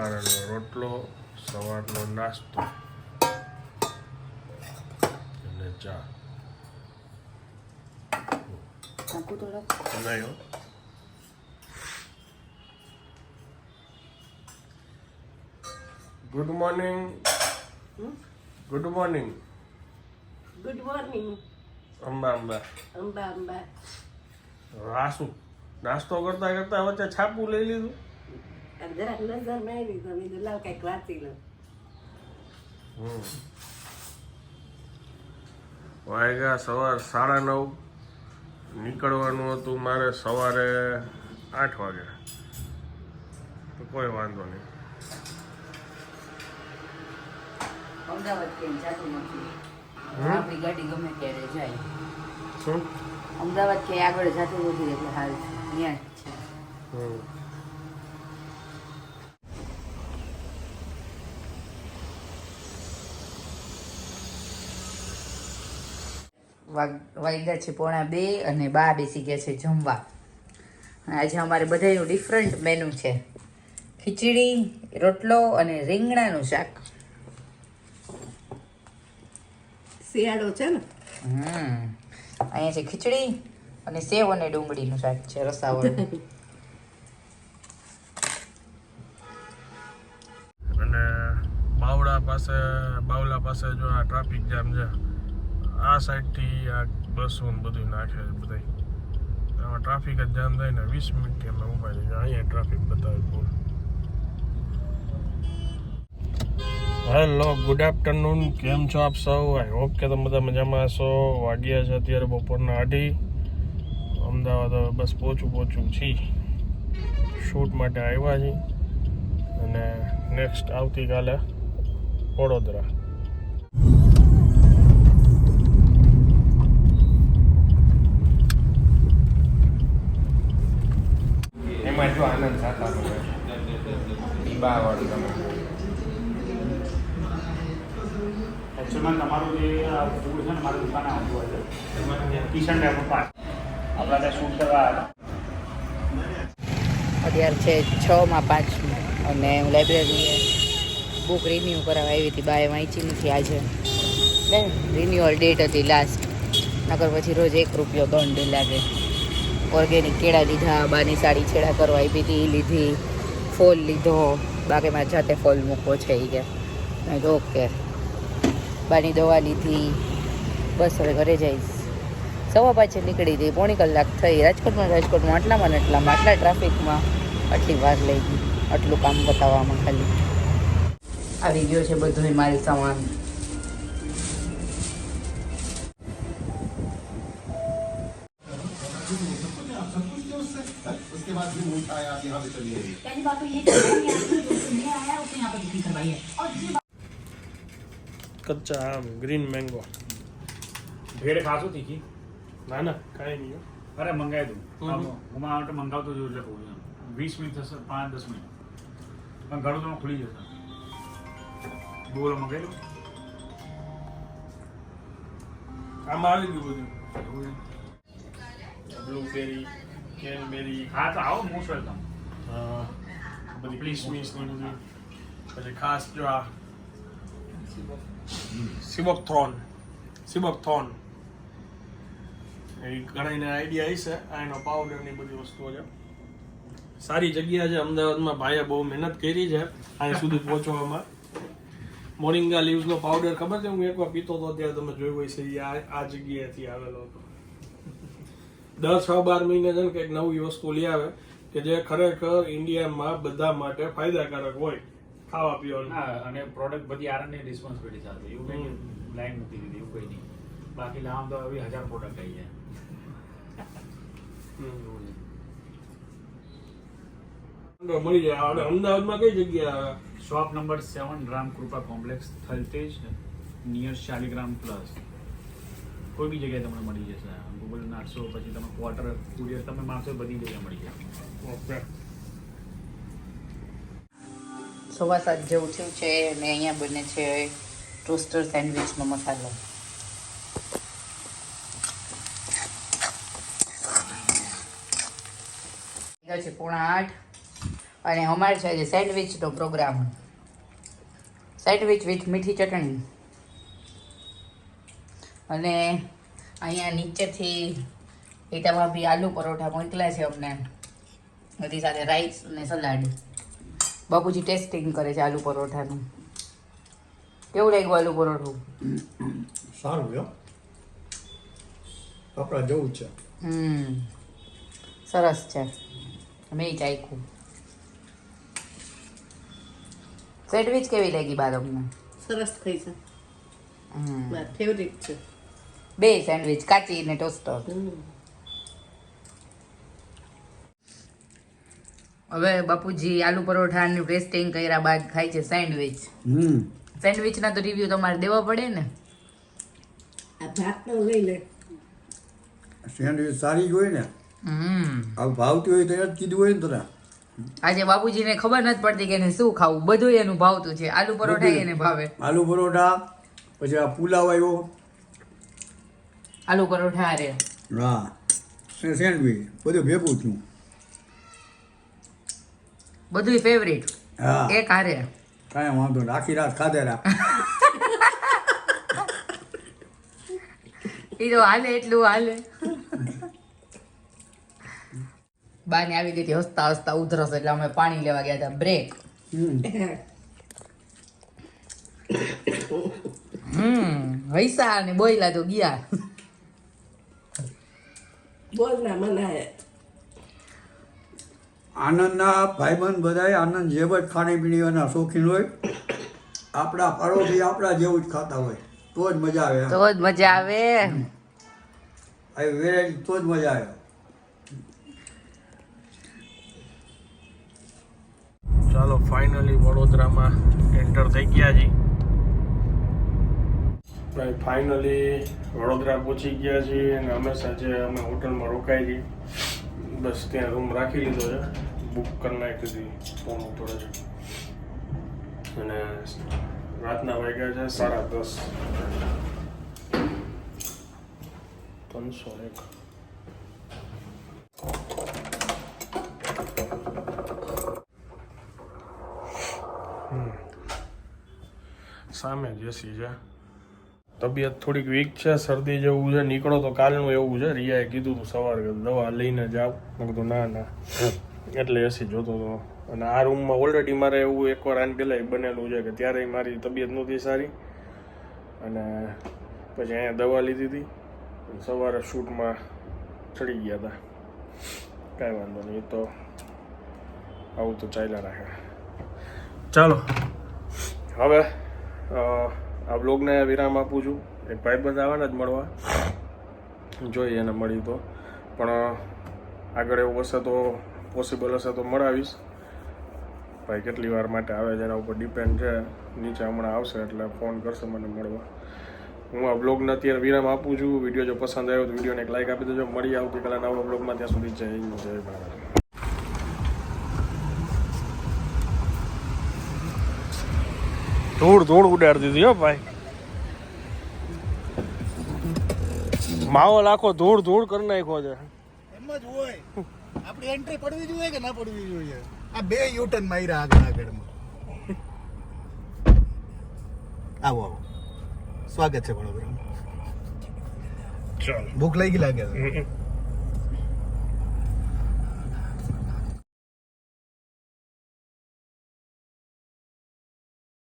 બકારાનો રોટલો સવારનો નાસ્તો અને ચા. નહીં good morning good morning good morning Amba Amba. Amba Amba. રાસુ નાસ્તો કરતા કરતા વચ્ચે છાપું લઈ લીધું? જરાક નજર મારી તો મેં લાવ કંઈક વાંચી લઉં હમ. વાગ્યા સવાર સાડા નવ. નીકળવાનું હતું મારે સવારે આઠ વાગે. તો કોઈ વાંધો નહીં. અમદાવાદ કેમ જાતું નથી? આપણી ગાડી ગમે ત્યારે જાય. શું? અમદાવાદ ક્યાંય આગળ જાતું નથી એટલે હાલ ત્યાં જ છે. વાગ્યા છે પોણા બે અને બા બેસી ગયા છે જમવા. આજે અમારે બધાનું ડિફરન્ટ મેનુ છે. ખીચડી રોટલો અને રીંગણાનું શાક. શિયાળો છે ને? હમ. અહીંયા છે ખીચડી અને સેવ અને ડુંગળીનું શાક છે રસાવાળું. અને બાવળા પાસે બાવલા પાસે જો આ ટ્રાફિક જામ છે આ સાઈડથી આ બસો બધું નાખે છે બધા આમાં ટ્રાફિક જ જામ થાય ને વીસ મિનિટ અમે ઊભા રહીએ. અહીંયા ટ્રાફિક બતાવે ફૂલ હેલો ગુડ આફ્ટરનૂન કેમ છો આપ સૌ? આઈ હોપ કે તમે બધા મજામાં હશો. વાગ્યા છે અત્યારે બપોરના અઢી. અમદાવાદ હવે બસ પહોંચું પહોંચું છી. શૂટ માટે આવ્યા છીએ. અને નેક્સ્ટ આવતીકાલે વડોદરા. કિશન ડેપો પાસ આપણા ત્યાં શૂટ કરવા આવ્યા. અત્યારે છે છ માં પાંચ અને હું લાઇબ્રેરીએ બુક રિન્યૂ કરાવવા આવી હતી. બાએ વાંચી નથી આજે. રિન્યુઅલ ડેટ હતી લાસ્ટ નકર પછી રોજ એક રૂપિયો દંડ લાગે. ઓર્ગેનિક કેળા લીધા, બાની સાડી છેડા કરવા આપી હતી એ લીધી, ફોલ લીધો. બાકી મારે જાતે ફોલ મૂકવો છે એ કે. ઓકે બાની દવા લીધી. બસ હવે ઘરે જઈશ. સવા પાંચે નીકળી હતી પોણી કલાક થઈ. રાજકોટમાં રાજકોટમાં આટલામાં ને આટલામાં આટલા ટ્રાફિકમાં આટલી વાર લઈ ગઈ આટલું કામ બતાવવામાં ખાલી. આવી ગયો છે બધું માલ સામાન. કચ્ચા આમ ગ્રીન મેંગો ભેડ ખાશું તીખી? ના ના કાંઈ નહીં અરે મંગાવી દઉં. હું મારા માટે મંગાવતો જોઉં એટલે કહું છું વીસ મિનિટ થશે પાંચ દસ મિનિટ. પણ ઘણું તમે ખુલી જશે. બોલો મંગાવી દઉં. આમાં આવી ગયું બધું. બ્લુબેરી કેનબેરી હા તો આવો મોસ્ટ વેલકમ બધી કિસમિસ ને બધું પછી ખાસ જો આ સિબક થ્રોન સિબક થોન એ ઘણાને આઈડિયા હશે આ એનો પાવડરની બધી વસ્તુઓ છે. સારી જગ્યા છે અમદાવાદમાં ભાઈએ બહુ મહેનત કરી છે અહીં સુધી પહોંચવામાં. મોરિંગા લીવ્સનો પાવડર ખબર છે? હું એકવાર પીતો હતો ત્યારે તમે જોયું હોય છે આ આ જગ્યાએથી આવેલો હતો. દર છ બાર મહિને છે ને કંઈક નવી વસ્તુ લઈ આવે કે જે ખરેખર ઇન્ડિયામાં બધા માટે ફાયદાકારક હોય ખાવા પીવાનું. અને પ્રોડક્ટ બધી આરંની રિસ્પોન્સિબિલિટી સાથે એવું કંઈ લાઈન નથી દીધી એવું કંઈ નહીં. બાકી લામ તો હજાર પ્રોડક્ટ આવી જાય. મળી જાય. અને અમદાવાદમાં કઈ જગ્યા? Shop number seven Ram Krupa complex Thaltej near Shaligram plus કોઈ બી જગ્યાએ તમને મળી જશે. ગૂગલ નાખશો પછી તમે ક્વાર્ટર કુરિયર તમે મારશો બધી જગ્યાએ મળી જશે ઓકે. સવા સાત જેવું થયું છે અને અહીંયા બને છે ટોસ્ટર સેન્ડવિચનો મસાલો છે પોણા આઠ. અને અમારે છે આજે સેન્ડવિચનો પ્રોગ્રામ સેન્ડવિચ વિથ મીઠી ચટણી. અને અહીંયા નીચેથી એટા ભાભી આલુ પરોઠા મોકલ્યા છે અમને. બધી સાથે રાઈસ અને સલાડ બાપુજી ટેસ્ટિંગ કરે છે આલુ પરોઠાનું. કેવું લાગ્યું આલુ પરોઠું? સારું યો આપણા જવું છે. હમ. સરસ છે. મેં ચાખ્યું સેન્ડવિચ કેવી લાગી બાળકને સરસ થઈ છે. મારી ફેવરિટ છે. બે સેન્ડવિચ કાચી ને ટોસ્ટર. હવે બાપુજી આલુ પરોઠાનું ટેસ્ટિંગ કર્યા બાદ ખાય છે સેન્ડવિચ હમ. સેન્ડવિચના તો રિવ્યુ તમારે દેવા પડે ને? આ ભાતનો લઈ લે. સેન્ડવિચ સારી જોઈ હોય ને? આ ભાવતી હોય તો એ જ કીધું હોય ને તને. આજે બાપુજીને ખબર નથી પડતી કે એને શું ખાવું. બધું એનું ભાવતું છે. આલુ પરોઠા એને ભાવે. આલુ પરોઠા પછી આ પુલાવ આવ્યો. આલુ પરોઠા અરે હા. સેન્ડવીચ. બધું ભેગું છું બધું ફેવરિટ હા. એક હારે. કાંઈ વાંધો નહીં. આખી રાત ખાધેલા એ તો હાલે એટલું હાલે. બાને આવી ગઈ હતી હસતા હસતા ઉધરસ એટલે અમે પાણી લેવા ગયા હતા. બ્રેક હમ વૈસા ને બોયલા તો ગયા. બોલ ના મનાય. આનંદના ભાઈબંધ બધાય આનંદ જેવ જ ખાણીપીણીના શોખીન હોય આપણા પડોશી આપણા જેવું જ ખાતા હોય. તો જ મજા આવે તો જ મજા આવે. તો જ મજા આવે. ચાલો ફાઇનલી વડોદરામાં એન્ટર થઈ ગયા છી ભાઈ ફાઇનલી વડોદરા પહોંચી ગયા છીએ અને અમે સાંજે અમે હોટલમાં રોકાઈ ગઈ. બસ ત્યાં રૂમ રાખી લીધો છે. બુક કરી નાખી હતી ફોન ઉપર જ અને રાતના વાગ્યા છે સાડા દસ. ત્રણસો એક. સામે જ એસી છે. તબિયત થોડીક વીક છે શરદી જેવું છે નીકળો તો કાલનું એવું છે. રિયાએ કીધું હતું સવારે દવા લઈને જાવ મેં કીધું ના ના. એટલે એસી જોતો હતો. અને આ રૂમમાં ઓલરેડી મારે એવું એકવાર આને પહેલાં બનેલું છે કે ત્યારે મારી તબિયત નહોતી સારી. અને પછી અહીંયા દવા લીધી હતી. સવારે શૂટમાં ચડી ગયા હતા. કાંઈ વાંધો નહીં તો આવું તો ચાલ્યા રાખે. ચાલો હવે આ બ્લોગને વિરામ આપું છું. એક ભાઈબંધ આવવાના જ મળવા. જોઈએ એને મળી તો. પણ આગળ એવું હશે તો પોસિબલ હશે તો મળાવીશ. ભાઈ કેટલી વાર માટે આવે છે, એના ઉપર ડિપેન્ડ છે. નીચે હમણાં આવશે એટલે ફોન કરશે મને મળવા. હું આ બ્લોગને અત્યારે વિરામ આપું છું. વીડિયો જો પસંદ આવ્યો તો વિડીયોને એક લાઇક આપી દેજો. મળી આવતીકાલે નવા બ્લોગમાં ત્યાં સુધી જય જય ભારત. ધૂળ ધૂળ ઉડાડી દીધી હો ભાઈ. માહોલ આખો ધૂળ ધૂળ કરી નાખ્યો છે. એમ જ હોય. આપણી એન્ટ્રી પડવી જોઈએ કે ના પડવી જોઈએ? આ બે યુટર્ન માર્યા આગળ આગળમાં. આવો આવો. સ્વાગત છે ચાલો. ભૂખ લાગી લાગે છે.